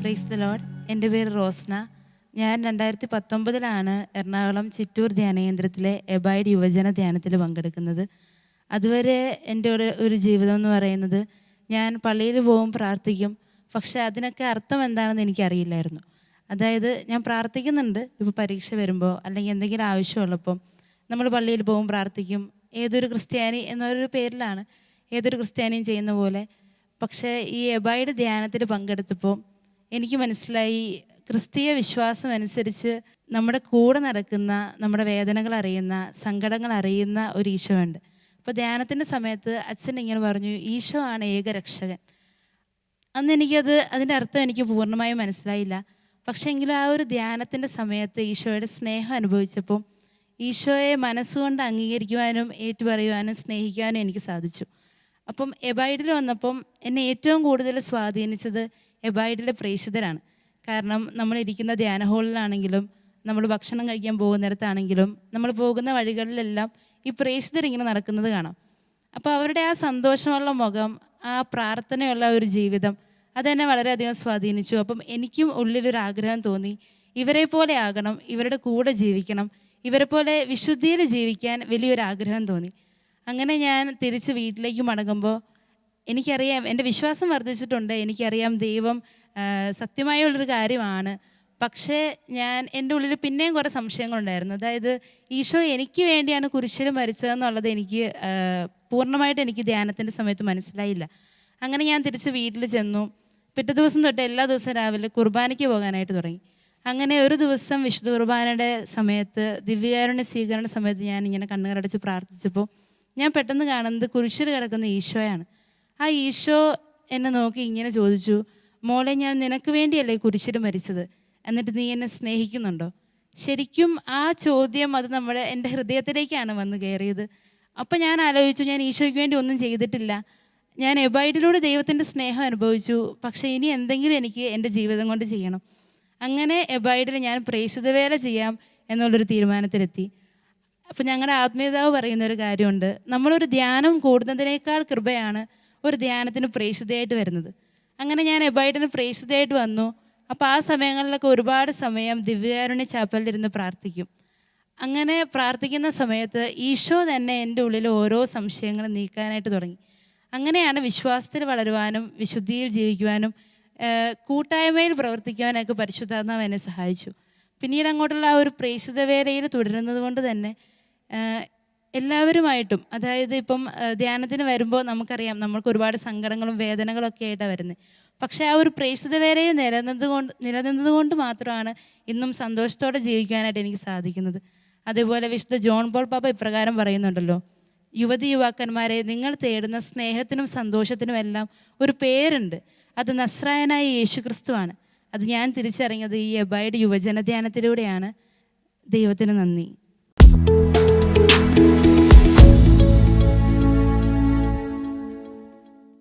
Praise the load എന്റെ പേര് റോസ്ന. ഞാൻ രണ്ടായിരത്തി പത്തൊമ്പതിലാണ് എറണാകുളം ചിറ്റൂർ ധ്യാനകേന്ദ്രത്തിലെ എബൈഡ് യുവജന ധ്യാനത്തിൽ പങ്കെടുക്കുന്നത്. അതുവരെ എന്റെ ഒരു ഒരു ജീവിതം എന്ന് പറയുന്നത് ഞാൻ പള്ളിയിൽ പോകും പ്രാർത്ഥിക്കും. പക്ഷേ അതിനൊക്കെ അർത്ഥം എന്താണെന്ന് എനിക്കറിയില്ലായിരുന്നു. അതായത് ഞാൻ പ്രാർത്ഥിക്കുന്നുണ്ട്. ഇപ്പോൾ പരീക്ഷ വരുമ്പോൾ അല്ലെങ്കിൽ എന്തെങ്കിലും ആവശ്യമുള്ളപ്പോൾ നമ്മൾ പള്ളിയിൽ പോകും പ്രാർത്ഥിക്കും. ഏതൊരു ക്രിസ്ത്യാനി എന്നൊരു പേരിലാണ് ഏതൊരു ക്രിസ്ത്യാനിയും ചെയ്യുന്ന പോലെ. പക്ഷേ ഈ എബൈഡ് ധ്യാനത്തിൽ പങ്കെടുത്തപ്പോൾ എനിക്ക് മനസ്സിലായി. ക്രിസ്തീയ വിശ്വാസം അനുസരിച്ച് നമ്മുടെ കൂടെ നടക്കുന്ന നമ്മുടെ വേദനകൾ അറിയുന്ന സങ്കടങ്ങൾ അറിയുന്ന ഒരു ഈശോ ഉണ്ട് അപ്പോൾ ധ്യാനത്തിന്റെ സമയത്ത് അച്ഛൻ ഇങ്ങനെ പറഞ്ഞു ഈശോ ആണ് ഏകരക്ഷകൻ അന്ന് എനിക്കത് അതിന്റെ അർത്ഥം എനിക്ക് പൂർണമായും മനസ്സിലായില്ല. പക്ഷേ എങ്കിലും ആ ഒരു ധ്യാനത്തിന്റെ സമയത്ത് ഈശോയുടെ സ്നേഹം അനുഭവിച്ചപ്പോൾ ഈശോയെ മനസ്സുകൊണ്ട് അംഗീകരിക്കുവാനും ഏറ്റുപറയുവാനും സ്നേഹിക്കുവാനും എനിക്ക് സാധിച്ചു. അപ്പം എബൈഡിൽ വന്നപ്പം എന്നെ ഏറ്റവും കൂടുതൽ സ്വാധീനിച്ചത് എബൈഡിലെ പ്രേക്ഷിതരാണ്. കാരണം നമ്മളിരിക്കുന്ന ധ്യാന ഹോളിലാണെങ്കിലും നമ്മൾ ഭക്ഷണം കഴിക്കാൻ പോകുന്നിടത്താണെങ്കിലും നമ്മൾ പോകുന്ന വഴികളിലെല്ലാം ഈ പ്രേക്ഷിതർ ഇങ്ങനെ നടക്കുന്നത് കാണാം. അപ്പോൾ അവരുടെ ആ സന്തോഷമുള്ള മുഖം ആ പ്രാർത്ഥനയുള്ള ഒരു ജീവിതം അതെന്നെ വളരെയധികം സ്വാധീനിച്ചു. അപ്പം എനിക്കും ഉള്ളിലൊരു ആഗ്രഹം തോന്നി ഇവരെ പോലെ ആകണം ഇവരുടെ കൂടെ ജീവിക്കണം ഇവരെ പോലെ വിശുദ്ധിയിൽ ജീവിക്കാൻ വലിയൊരു ആഗ്രഹം തോന്നി. അങ്ങനെ ഞാൻ തിരിച്ച് വീട്ടിലേക്ക് മടങ്ങുമ്പോൾ എനിക്കറിയാം എന്റെ വിശ്വാസം വർദ്ധിച്ചിട്ടുണ്ട് എനിക്കറിയാം ദൈവം സത്യമായ സത്യമായുള്ളൊരു കാര്യമാണ്. പക്ഷേ ഞാൻ എന്റെ ഉള്ളിൽ പിന്നെയും കുറേ സംശയങ്ങളുണ്ടായിരുന്നു. അതായത് ഈശോ എനിക്ക് വേണ്ടിയാണ് കുരിശിൽ മരിച്ചതെന്നുള്ളത് എനിക്ക് പൂർണമായിട്ട് എനിക്ക് ധ്യാനത്തിന്റെ സമയത്ത് മനസ്സിലായില്ല. അങ്ങനെ ഞാൻ തിരിച്ച് വീട്ടിൽ ചെന്നു. പിറ്റേ ദിവസം തൊട്ട് എല്ലാ ദിവസവും രാവിലെ കുർബാനയ്ക്ക് പോകാനായിട്ട് തുടങ്ങി. അങ്ങനെ ഒരു ദിവസം വിശുദ്ധ കുർബാനയുടെ സമയത്ത് ദിവ്യകാരുണ്യ സ്വീകരണ സമയത്ത് ഞാൻ ഇങ്ങനെ കണ്ണുകടച്ച് പ്രാർത്ഥിച്ചപ്പോൾ ഞാൻ പെട്ടെന്ന് കാണുന്നത് കുരിശിൽ കിടക്കുന്ന ഈശോയാണ്. ആ ഈശോ എന്നെ നോക്കി ഇങ്ങനെ ചോദിച്ചു മോളെ ഞാൻ നിനക്ക് വേണ്ടിയല്ലേ കുരിശിൽ മരിച്ചത്? എന്നിട്ട് നീ എന്നെ സ്നേഹിക്കുന്നുണ്ടോ? ശരിക്കും ആ ചോദ്യം അത് നമ്മുടെ എന്റെ ഹൃദയത്തിലേക്കാണ് വന്ന് കയറിയത്. അപ്പം ഞാൻ ആലോചിച്ചു ഞാൻ ഈശോയ്ക്ക് വേണ്ടി ഒന്നും ചെയ്തിട്ടില്ല. ഞാൻ എബൈഡിലൂടെ ദൈവത്തിന്റെ സ്നേഹം അനുഭവിച്ചു. പക്ഷേ ഇനി എന്തെങ്കിലും എനിക്ക് എന്റെ ജീവിതം കൊണ്ട് ചെയ്യണം. അങ്ങനെ എബൈഡിൽ ഞാൻ പ്രേക്ഷിത വേല ചെയ്യാം എന്നുള്ളൊരു തീരുമാനത്തിലെത്തി. അപ്പം ഞങ്ങളുടെ ആത്മീയതാവ് പറയുന്ന ഒരു കാര്യമുണ്ട്. നമ്മളൊരു ധ്യാനം കൂടുന്നതിനേക്കാൾ കൃപയാണ് ഒരു ധ്യാനത്തിന് പ്രേക്ഷിതയായിട്ട് വരുന്നത്. അങ്ങനെ ഞാൻ എബായിട്ടിന് പ്രേക്ഷിതയായിട്ട് വന്നു. അപ്പോൾ ആ സമയങ്ങളിലൊക്കെ ഒരുപാട് സമയം ദിവ്യകാരുണ്യ ചാപ്പലിലിരുന്ന് പ്രാർത്ഥിക്കും. അങ്ങനെ പ്രാർത്ഥിക്കുന്ന സമയത്ത് ഈശോ തന്നെ എന്റെ ഉള്ളിൽ ഓരോ സംശയങ്ങളും നീക്കാനായിട്ട് തുടങ്ങി. അങ്ങനെയാണ് വിശ്വാസത്തിൽ വളരുവാനും വിശുദ്ധിയിൽ ജീവിക്കുവാനും കൂട്ടായ്മയിൽ പ്രവർത്തിക്കുവാനൊക്കെ പരിശുദ്ധാത്മാവ് എന്നെ സഹായിച്ചു. പിന്നീട് അങ്ങോട്ടുള്ള ആ ഒരു പ്രേക്ഷിത വേലയിൽ തുടരുന്നത് കൊണ്ട് തന്നെ എല്ലാവരുമായിട്ടും അതായത് ഇപ്പം ധ്യാനത്തിന് വരുമ്പോൾ നമുക്കറിയാം നമ്മൾക്ക് ഒരുപാട് സങ്കടങ്ങളും വേദനകളും ഒക്കെ ആയിട്ടാണ് വരുന്നത് പക്ഷേ ആ ഒരു പ്രേക്ഷിത വേരയെ നിലനിന്നതുകൊണ്ട് നിലനിന്നതുകൊണ്ട് മാത്രമാണ് ഇന്നും സന്തോഷത്തോടെ ജീവിക്കാനായിട്ട് എനിക്ക് സാധിക്കുന്നത്. അതേപോലെ വിശുദ്ധ ജോൺ പോൾ പാപ്പ ഇപ്രകാരം പറയുന്നുണ്ടല്ലോ യുവതി യുവാക്കന്മാരെ നിങ്ങൾ തേടുന്ന സ്നേഹത്തിനും സന്തോഷത്തിനും എല്ലാം ഒരു പേരുണ്ട്. അത് നസ്രായനായ യേശു ക്രിസ്തുവാണ് അത് ഞാൻ തിരിച്ചറിഞ്ഞത് ഈ എബൈഡ് യുവജന ധ്യാനത്തിലൂടെയാണ് ദൈവത്തിന് നന്ദി. Thank you.